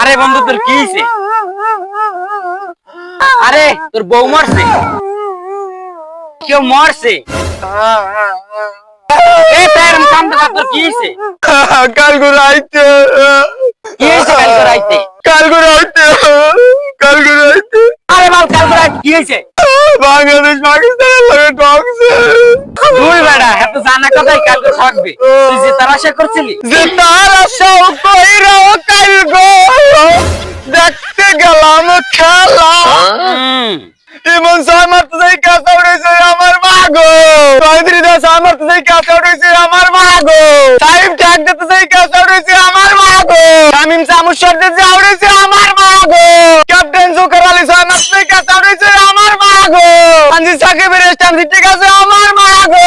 আরে বন্ধু তোর কি হইছে আরে তোর বউ মরছে কেউ মরছে এ তার কান্দ তোর কি হইছে কাল গুরাইতে কি হইছে কাল গুরাইতে কাল গুরাইতে কাল গুরাইতে আরে বাল কাল গুরাইতে কি হইছে বাংলাদেশ পাকিস্তানের লগে টক্স জানা কথাই থাকবে? তুই আশা করছিলি? দেখতে গেলাম খেলা। ইমন সাহেব মারতে যাই কাঁচা উঠেছে আমার মা গো চৌধুরী দাস মারতে যাই কাঁচা উঠেছে আমার মা গো সাহেব ট্যাগ দিতে যাই কাঁচা উঠেছে আমার মা গো শামিম সামুর শর্টে যা উঠেছে আমার মা গো ক্যাপ্টেন জোকার আলী সাহেব মারতে যাই কাঁচা উঠেছে আমার মা গো সাকিবের স্টাম্প ঠিক আছে আমার মা গো